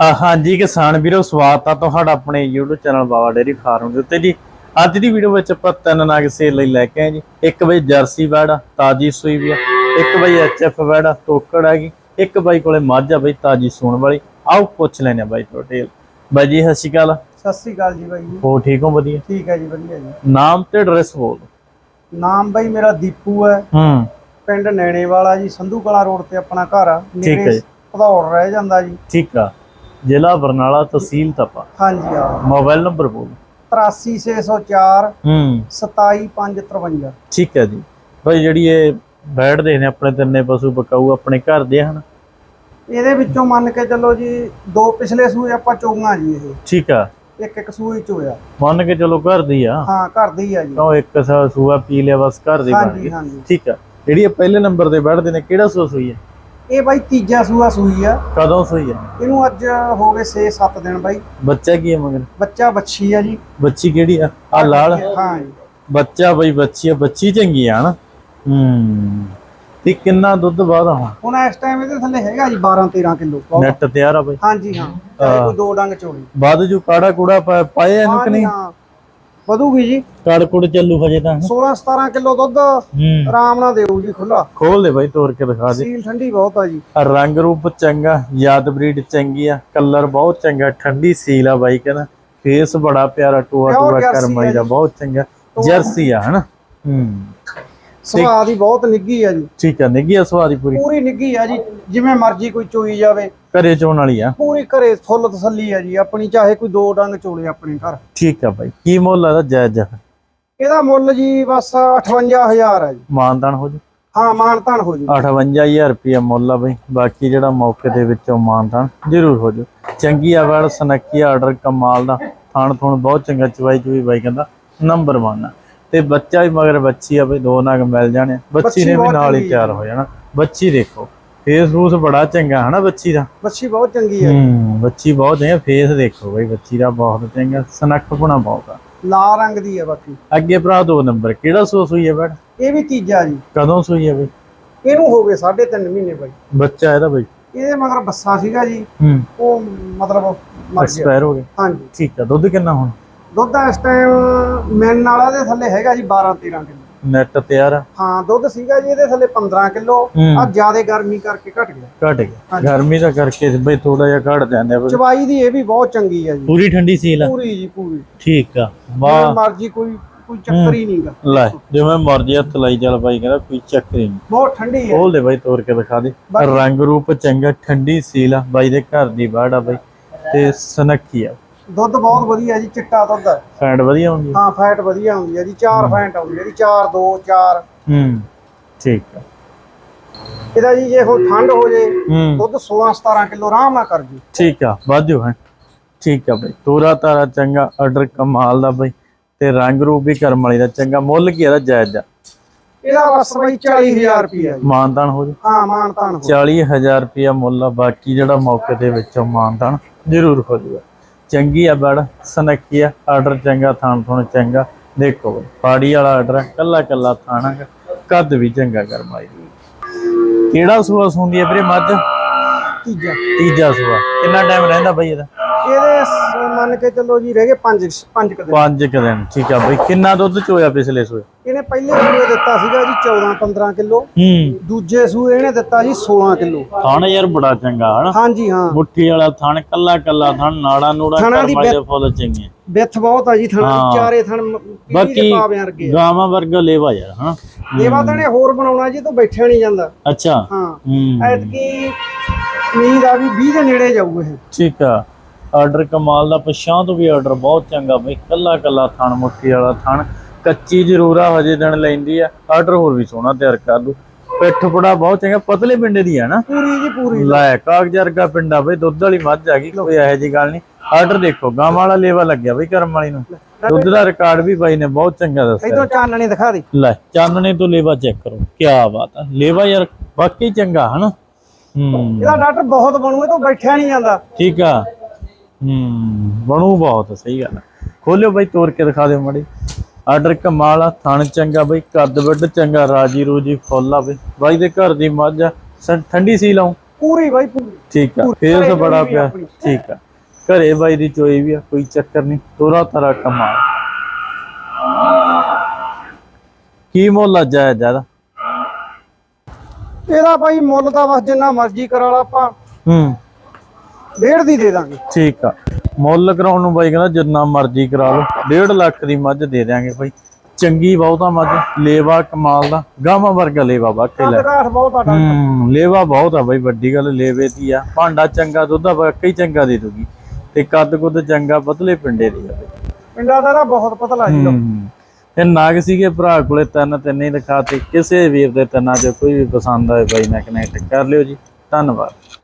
ਹਾਂਜੀ ਕਿਸਾਨ ਵੀਰੋ ਸਵਾਗਤ ਆ ਤੁਹਾਡਾ ਆਪਣੇ YouTube channel Baba dairy farm ਦੇ ਉੱਤੇ ਜੀ। ਅੱਜ ਦੀ ਵੀਡੀਓ ਵਿੱਚ ਆਪਾਂ ਤਿੰਨ ਨਗ ਸੇਲ ਲਈ ਲੈ ਕੇ ਆਏ ਜੀ। ਇੱਕ ਬਈ ਜਰਸੀ ਆ ਤਾਜੀ ਸੂਈ ਵੀ ਆ। ਇੱਕ ਬਈ ਐਚਐਫ ਆ ਟੋਕੜ ਹੈਗੀ। ਇੱਕ ਬਾਈ ਕੋਲੇ ਮੱਝ ਆ ਬਈ ਤਾਜੀ ਸੂਣ ਵਾਲੀ। ਆਓ ਪੁੱਛ ਆ ਬਾਈ ਟੋਟੇਲ ਬਾਈ ਜੀ ਸਤਿ ਸ਼੍ਰੀ ਅਕਾਲ। ਸਤਿ ਸ੍ਰੀ ਅਕਾਲ ਜੀ ਬਾਈ ਜੀ। ਹੋ ਠੀਕ ਹੋ ਵਧੀਆ? ਠੀਕ ਹੈ ਜੀ ਵਧੀਆ ਜੀ। ਨਾਮ ਤੇ ਐਡਰੈਸ ਬੋਲ ਨਾਮ ਬਾਈ ਮੇਰਾ ਦੀਪੂ ਹੈ। ਹੂੰ। ਪਿੰਡ ਨੈਣੇ ਵਾਲਾ ਜੀ ਸੰਧੂ ਕਲਾ ਰੋਡ ਤੇ ਆਪਣਾ ਘਰ ਆ। ਠੀਕ ਹੈ ਜੀ। ਭਦੌੜ ਰਹਿ ਜਾਂਦਾ ਜੀ। ਠੀਕ ਆ। ਜ਼ਿਲ੍ਹਾ ਬਰਨਾਲਾ ਤਹਿਸੀਲ ਤਪਾ। ਹਾਂਜੀ ਆ ਮੋਬਾਈਲ ਨੰਬਰ ਬੋਲ। 83604 ਹੂੰ। 27553 ਠੀਕ ਹੈ ਜੀ। ਬਾਈ ਜਿਹੜੀ ਇਹ ਬੈਠਦੇ ਨੇ ਆਪਣੇ ਤਿੰਨੇ ਪਸ਼ੂ ਬਕਾਊ ਆਪਣੇ ਘਰ ਦੇ ਹਨ? ਇਹਦੇ ਵਿੱਚੋਂ ਮੰਨ ਕੇ ਚੱਲੋ ਜੀ ਦੋ ਪਿਛਲੇ ਸੂਏ ਆਪਾਂ ਚੋਗਾਂ ਜੀ ਇਹ। ਠੀਕ ਆ। ਇੱਕ ਇੱਕ ਸੂਏ ਚ ਹੋਇਆ। ਮੰਨ ਕੇ ਚਲੋ ਘਰ ਦੀ ਆ। ਹਾਂ ਘਰ ਦੀ ਆ ਜੀ। ਤਾਂ ਇੱਕ ਸੂਆ ਪੀ ਲਿਆ ਬਸ ਘਰ ਦੀ ਬਣ ਹਾਂਜੀ ਗਈ। ਹਾਂਜੀ। ਠੀਕ ਆ। ਜਿਹੜੀ ਇਹ ਪਹਿਲੇ ਨੰਬਰ ਤੇ ਬੈਠਦੇ ਨੇ ਕਿਹੜਾ ਸੂਆ ਸੂਈ ਹੈ? ਇਹ ਬਾਈ ਤੀਜਾ ਸੂਆ ਸੂਈ ਆ। ਕਦੋਂ ਸੂਈ ਹੈ ਇਹਨੂੰ ਅੱਜ ਹੋ ਗਏ 6-7 ਦਿਨ ਬਾਈ। ਬੱਚਾ ਕੀ ਹੈ ਮਗਰ? ਬੱਚਾ ਬੱਚੀ ਆ ਜੀ। ਬੱਚੀ ਕਿਹੜੀ ਆ? ਆ ਲਾਲ? ਹਾਂ ਜੀ। ਬੱਚਾ ਬਈ ਬੱਚੀ ਆ ਬੱਚੀ ਚੰਗੀ ਆ ਹਨਾ? ਹੂੰ। ਤੇ ਕਿੰਨਾ ਦੁੱਧ ਆ ਹੁਣ? ਇਸ ਟਾਈਮ ਇਹਦੇ ਥੱਲੇ ਹੈਗਾ ਜੀ 12-13 ਕਿਲੋ। ਨੈਟ ਤਿਆਰ ਆ ਬਈ? ਹਾਂਜੀ ਹਾਂ। ਕੋਈ ਦੋ ਡੰਗ ਚੋਲੀ। ਬਾਅਦ ਜੋ ਕਾੜਾ ਕੂੜਾ ਪਾਇਆ ਇਹਨੂੰ ਕਿ ਨਹੀਂ? ਹਾਂ। ਵਧੂਗੀ ਜੀ। ਕਾੜ ਕੁੜ ਚੱਲੂ ਹਜੇ ਤਾਂ। 16 17 ਕਿਲੋ ਦੁੱਧ ਹੂੰ। ਆਰਾਮ ਨਾਲ ਦੇਊ ਜੀ ਖੁੱਲਾ ਖੋਲ ਦੇ ਬਈ ਤੋੜ ਕੇ ਦਿਖਾ ਦੇ। ਸੀਲ ਠੰਡੀ ਬਹੁਤ ਆ ਜੀ। ਰੰਗ ਰੂਪ ਚੰਗਾ ਯਾਦ ਬਰੀਡ ਚੰਗੀ ਆ ਕਲਰ ਬਹੁਤ ਚੰਗਾ ਠੰਡੀ ਸੀਲ ਆ ਬਾਈ ਕਹਿੰਦਾ। ਫੇਸ ਬੜਾ ਪਿਆਰਾ ਟੂਆ ਟੂਆ ਕਰਮਾਈ ਦਾ। ਬਹੁਤ ਚੰਗਾ। ਜਰਸੀ ਆ ਹਨਾ? ਹੂੰ। ਸੁਭਾਅ ਦੀ ਬਹੁਤ ਨਿੱਗੀ ਆ ਜੀ। ਠੀਕ ਆ ਨਿੱਗੀ ਆ ਸਵਾਦੀ ਪੂਰੀ। ਪੂਰੀ ਨਿੱਗੀ ਆ ਜੀ ਜਿਵੇਂ ਮਰਜ਼ੀ ਕੋਈ ਚੋਈ ਜਾਵੇ। ਘਰੇ ਚੋਣ ਵਾਲੀ ਆ। ਪੂਰੀ ਘਰੇ ਫੁੱਲ ਤਸੱਲੀ ਆ ਜੀ ਆਪਣੀ ਚਾਹੇ ਕੋਈ ਦੋ ਡੰਗ ਚੋਲੇ ਆਪਣੇ ਘਰ। ਠੀਕ ਆ ਬਾਈ ਕੀ ਮੁੱਲ ਆ ਇਹਦਾ ਜਾਇਜ਼? ਆ ਇਹਦਾ ਮੁੱਲ ਜੀ ਬਸ 58000 ਹੈ ਜੀ। ਮਾਨਦਾਨ ਹੋ ਜੂ? ਹਾਂ ਮਾਨਤਾਨ ਹੋ ਜੂ। 58000 ਰੁਪਇਆ ਮੁੱਲ ਆ ਬਈ ਬਾਕੀ ਜਿਹੜਾ ਮੌਕੇ ਦੇ ਵਿੱਚੋਂ ਮਾਨਦਾਨ ਜ਼ਰੂਰ ਹੋ ਜੂ। ਚੰਗੀ ਆ ਵੜ ਸਨੱਕੀ ਆਰਡਰ ਕਮਾਲ ਦਾ ਥਾਣ ਥੁਣ ਬਹੁਤ ਚੰਗਾ ਚਵਾਈ ਚੁਈ ਬਾਈ ਕਹਿੰਦਾ ਨੰਬਰ 1 ਆ। ਤੇ ਬੱਚਾ ਵੀ ਮਗਰ ਬੱਚੀ ਆ ਬਈ ਦੋ ਨਗ ਮਿਲ ਜਾਣੇ ਬੱਚੀ ਨੇ ਵੀ ਨਾਲ ਹੀ ਤਿਆਰ ਹੋ ਜਾਣਾ। ਬੱਚੀ ਦੇਖੋ ਫੇਸ ਫੂਸ ਬੜਾ ਚੰਗਾ ਹਨਾ ਬੱਚੀ ਦਾ? ਬੱਚੀ ਬਹੁਤ ਚੰਗੀ ਹੂੰ ਬੱਚੀ ਬਹੁਤ ਚੰਗਾ ਫੇਸ ਦੇਖੋ ਬਈ ਬੱਚੀ ਦਾ ਬਹੁਤ ਚੰਗਾ ਸਨੱਖਪੁਣਾ ਬਹੁਤ ਆ। ਲਾਲ ਰੰਗ ਦੀ ਆ ਬਾਕੀ। ਅੱਗੇ ਭਰਾ ਦੋ ਨੰਬਰ ਕਿਹੜਾ ਸੂ ਸੂਈ ਹੈ ਬੜ ਇਹ ਵੀ ਤੀਜਾ ਜੀ। ਕਦੋਂ ਸੂਈ ਹੈ ਬਈ? ਇਹਨੂੰ ਹੋ ਗਏ 3.5 ਮਹੀਨੇ ਬਾਈ। ਬੱਚਾ ਇਹਦਾ ਬਈ? ਇਹਦੇ ਮਗਰ ਬੱਸਾ ਸੀਗਾ ਜੀ। ਹੂੰ। ਉਹ ਮਤਲਬ ਮਰ ਗਿਆ। ਐਕਸਪਾਇਰ ਹੋ ਗਿਆ। ਹਾਂਜੀ। ਠੀਕ ਆ ਦੁੱਧ ਕਿੰਨਾ ਹੁਣ? ਦੁੱਧ ਇਸ ਟਾਈਮ ਮੈਨ ਵਾਲਾ ਦੇ ਥੱਲੇ ਹੈਗਾ ਜੀ 12 13 ਕਿਲੋ। ਨੈਟ ਤਿਆਰ ਹਾਂ ਦੁੱਧ ਸੀਗਾ ਜੀ ਇਹਦੇ ਥੱਲੇ 15 ਕਿਲੋ। ਆ ਜ਼ਿਆਦਾ ਗਰਮੀ ਕਰਕੇ ਘਟ ਗਿਆ। ਘਟ ਗਿਆ। ਗਰਮੀ ਦਾ ਕਰਕੇ ਬਈ ਥੋੜਾ ਜਿਹਾ ਘਟ ਜਾਂਦਾ ਬਈ ਚਵਾਈ ਦੀ ਇਹ ਵੀ ਬਹੁਤ ਚੰਗੀ ਆ ਜੀ। ਪੂਰੀ ਠੰਡੀ ਸੀਲ ਆ? ਪੂਰੀ ਜੀ ਪੂਰੀ। ਠੀਕ ਆ। ਵਾਹ। ਮਰਜ਼ੀ ਕੋਈ ਕੋਈ ਚੱਕਰ ਹੀ ਨਹੀਂਗਾ। ਲੈ ਜਿਵੇਂ ਮਰਜ਼ੀ ਹੱਥ ਲਾਈ ਚੱਲ ਬਾਈ ਕਹਿੰਦਾ ਕੋਈ ਚੱਕਰ ਹੀ ਨਹੀਂ। ਬਹੁਤ ਠੰਡੀ ਹੈ ਖੋਲ ਦੇ ਬਾਈ ਤੋੜ ਕੇ ਦਿਖਾ ਦੇ। ਬਾਕੀ- ਰੰਗ ਰੂਪ ਚੰਗਾ ਠੰਡੀ ਸੀਲ ਆ। ਬਾਈ ਦੇ ਘਰ ਦੀ ਬਾੜ ਆ ਬਾਈ। ਤੇ ਸਨੱਖੀ ਆ। ਦੁੱਧ ਬਹੁਤ ਵਧੀਆ ਜੀ ਚਿੱਟਾ ਦੁੱਧ। ਹੈ ਫੈਂਡ ਵਧੀਆ ਹੁੰਦੀ ਆ? ਹਾਂ ਫੈਟ ਵਧੀਆ ਹੁੰਦੀ ਹੈ ਜੀ 4 ਫੈਟ ਆਉਂਦੀ ਹੈ ਜੀ 4 2 4 ਹੂੰ ਠੀਕ ਆ ਇਹਦਾ ਜੀ ਜੇ ਹੁਣ ਠੰਡ ਹੋ ਜੇ ਹੂੰ। ਦੁੱਧ 16 17 ਕਿਲੋ ਆਰਾਮ ਨਾਲ ਕਰ ਜੀ। ਠੀਕ ਆ ਵਾਧੂ ਹੈ। ਠੀਕ ਆ ਬਈ ਤੋਰਾ ਤਾਰਾ ਚੰਗਾ ਆਰਡਰ ਕਮਾਲ ਦਾ ਬਈ ਤੇ ਰੰਗ ਰੂਪ ਵੀ ਕਰਮ ਵਾਲੀ ਦਾ ਚੰਗਾ ਮੁੱਲ ਕੀ ਇਹਦਾ ਜਾਇਜ਼ ਆ? ਇਹਦਾ ਬਸ ਬਈ 40000 ਰੁਪਿਆ ਜੀ। ਮਾਨਦਾਨ ਹੋ ਜਾ? ਹਾਂ ਮਾਨਤਾਨ ਹੋ 40000 ਰੁਪਇਆ ਮੁੱਲ ਆ ਬਾਕੀ ਜਿਹੜਾ ਮੌਕੇ ਦੇ ਵਿੱਚੋਂ ਮਾਨਦਾਨ ਜ਼ਰੂਰ ਹੋ ਜਾਊਗਾ ਚੰਗੀ ਆ ਬੜ ਸਨੱਕੀ ਆ ਆਰਡਰ ਚੰਗਾ ਥਾਣ ਥੁਣ ਚੰਗਾ। ਦੇਖੋ ਪਾੜੀ ਵਾਲਾ ਆਰਡਰ ਆ ਕੱਲਾ ਕੱਲਾ ਥਾਣਾ ਗਾ, ਕੱਦ ਵੀ ਚੰਗਾ ਕਰਮਾਈ ਕਿਹੜਾ ਸੂਆ ਸੁੰਦੀ ਹੈ ਵੀਰੇ ਮੱਝ? ਤੀਜਾ। ਤੀਜਾ ਸੂਆ। ਕਿੰਨਾ ਟਾਈਮ ਰਹਿੰਦਾ ਬਈ ਇਹਦਾ? ਇਹਦੇ ਸ- ਮੰਨ ਕੇ ਚੱਲੋ ਜੀ ਰਹਿ ਗਏ 5 5 ਕਦੇ ਪੰਜ ਕੁ ਦਿਨ ਠੀਕ ਆ ਬਈ। ਕਿੰਨਾ ਦੁੱਧ ਚੋਇਆ ਪਿਛਲੇ ਸੂਏ? ਇਹਨੇ ਪਹਿਲੇ ਸੂਏ ਦਿੱਤਾ ਸੀਗਾ ਜੀ 14 15 ਕਿਲੋ। ਹੂੰ। ਦੂਜੇ ਸੂਏ ਇਹਨੇ ਦਿੱਤਾ ਜੀ 16 ਕਿਲੋ। ਥਣ ਯਾਰ ਬੜਾ ਚੰਗਾ ਹਨਾ? ਹਾਂਜੀ ਹਾਂ। ਮੁੱਠੀ ਵਾਲਾ ਥਣ ਕੱਲਾ ਕੱਲਾ ਥਣ ਨਾੜਾ ਨੂੜਾ ਥਣਾਂ ਦੀ ਫੁੱਲ ਚੰਗੇ ਵਿੱਥ ਬਹੁਤ ਆ ਜੀ ਥਣਾ ਹਾਂ। ਚਾਰੇ ਥਣ ਮ- ਪੀੜੀ ਬਾਕੀ ਪਾਵਿਆਂ ਵਰਗੇ ਆ। ਗਾਵਾਂ ਵਰਗਾ ਲੇਵਾ ਯਾਰ ਹਾਂ ਲੇਵਾ ਤਾਂ ਨੇ ਹੋਰ ਬਣਾਉਣਾ ਜੀ ਤੋਂ ਬੈਠਿਆ ਨਹੀਂ ਜਾਂਦਾ। ਅੱਛਾ। ਹਾਂ। ਹੂੰ। ਐਤਕੀ ਉਮੀਦ ਆ ਵੀ 20 ਦੇ ਨੇੜੇ ਜਾਊ ਇਹ। ਠੀਕ ਆ। ਆਰਡਰ ਕਮਾਲ ਦਾ ਪਛਾਂ ਤੋਂ ਵੀ ਆਰਡਰ ਬਹੁਤ ਚੰਗਾ ਬਈ। ਕੱਲਾ ਕੱਲਾ ਥਣ ਮੁੱਠੀ ਵਾਲਾ ਥਣ। ਕੱਚੀ ਜ਼ਰੂਰ ਆ ਹਜੇ ਦਿਨ ਲੈਂਦੀ ਆ। ਆਰਡਰ ਹੋਰ ਵੀ ਸੋਹਣਾ ਤਿਆਰ ਕਰ ਦੂ ਪਿੱਠ ਪੜਾ ਬਹੁਤ ਚੰਗਾ ਪਤਲੇ ਪਿੰਡੇ ਦੀ ਆ ਨਾ। ਪੂਰੀ ਜੀ ਪੂਰੀ ਲੈ ਕਾਗਜ਼ ਵਰਗਾ ਪਿੰਡਾ ਬਈ ਦੁੱਧ ਵਾਲੀ ਮੱਝ ਆ ਗਈ ਕੋਈ ਇਹੋ ਜੀ ਗੱਲ ਨਹੀਂ। ਆਰਡਰ ਦੇਖੋ ਗਾਂ ਵਾਲਾ ਲੇਵਾ ਲੱਗਿਆ ਬਈ ਕਰਮ ਵਾਲੀ ਨੂੰ। ਦੁੱਧ ਦਾ ਰਿਕਾਰਡ ਵੀ ਬਾਈ ਨੇ ਬਹੁਤ ਚੰਗਾ ਦੱਸਿਆ। ਇਧਰੋਂ ਚਾਨਣੀ ਦਿਖਾ ਦੇ। ਲੈ ਚਾਨਣੇ ਤੋਂ ਲੇਵਾ ਚੈੱਕ ਕਰੋ ਕੀ ਬਾਤ ਆ। ਲੇਵਾ ਯਾਰ ਵਾਕਈ ਚੰਗਾ ਹਨਾ? ਇਹਦਾ ਡਾਕਟਰ ਬਹੁਤ ਬਣੂ ਇਹ ਤੋਂ ਬੈਠਿਆ ਨਹੀਂ ਜਾਂਦਾ। ਠੀਕ ਆ। ਹੂੰ ਬਣੂ ਬਹੁਤ ਸਹੀ ਗੱਲ ਆ। ਖੋਲਿਓ ਬਾਈ ਤੋੜ ਕੇ ਦਿਖਾ ਦਿਓ ਮੜੀ। ਆਰਡਰ ਕਮਾਲ ਆ ਥਣ ਚੰਗਾ ਬਈ ਕੱਦ ਵੱਡ ਚੰਗਾ ਰਾਜੀ ਰੂਜੀ ਫੁੱਲ ਆ ਬਈ। ਬਾਈ ਦੇ ਘਰ ਦੀ ਮੱਝ ਆ ਠੰਡੀ ਸੀ ਲਾਉ। ਪੂਰੀ ਬਾਈ ਪੂਰੀ। ਠੀਕ ਆ ਫੇਸ ਘਰੇ ਬੜਾ ਪਿਆ। ਠੀਕ ਆ। ਘਰੇ ਬਾਈ ਦੀ ਚੋਈ ਵੀ ਆ ਕੋਈ ਚੱਕਰ ਨਹੀਂ। ਤੋਰਾ ਤਰਾ ਕਮਾਲ। ਕੀ ਮੁੱਲ ਜ਼ਿਆਦਾ? ਇਹਦਾ ਬਾਈ ਮੁੱਲ ਤਾਂ ਬਸ ਜਿੰਨਾ ਮਰਜ਼ੀ ਕਰਾ ਲਾ ਆਪਾਂ। ਹੂੰ। ਡੇਢ ਦੀ ਦੇ ਦਾਂਗੇ। ਠੀਕ ਆ। ਮੁੱਲ ਕਰਾਉਣ ਨੂੰ ਬਾਈ ਕਹਿੰਦਾ ਜਿੰਨਾ ਮਰਜ਼ੀ ਕਰਾ ਲਓ। 1.5 ਲੱਖ ਦੀ ਮੱਝ ਦੇ ਦਿਆਂਗੇ ਬਾਈ। ਚੰਗੀ ਬਹੁਤਾ ਮੱਝ ਲੇਵਾ ਕਮਾਲ ਦਾ। ਗਾਵਾਂ ਵਰਗਾ ਲੇਵਾ ਵਾਕਈ ਲੈ। ਹੂੰ ਲੇਵਾ ਬਹੁਤ ਆ ਬਾਈ ਵੱਡੀ ਗੱਲ ਲੇਵੇ ਦੀ ਆ। ਭਾਂਡਾ ਚੰਗਾ ਦੁੱਧ ਆ ਵਾਕਈ ਚੰਗਾ ਦੇ ਦੂਗੀ ਤੇ ਕੱਦ ਕੁੱਦ ਚੰਗਾ ਪਤਲੇ ਪਿੰਡੇ ਦੀ ਆ। ਬਾਈ ਪਿੰਡਾਂ ਦਾ ਬਹੁਤ ਪਤਲਾ ਜੀ ਇਹ ਨਾਗ ਸੀਗੇ ਭਰਾ ਕੋਲੇ ਤਿੰਨ ਤਿੰਨ ਹੀ ਦਿਖਾਤੇ। ਕਿਸੇ ਵੀਰ ਦੇ ਤਿੰਨਾਂ ਚੋਂ ਕੋਈ ਵੀ ਪਸੰਦ ਆਏ ਬਾਈ ਨਾਲ ਕਨੈਕਟ ਕਰ ਲਿਓ ਜੀ। ਧੰਨਵਾਦ।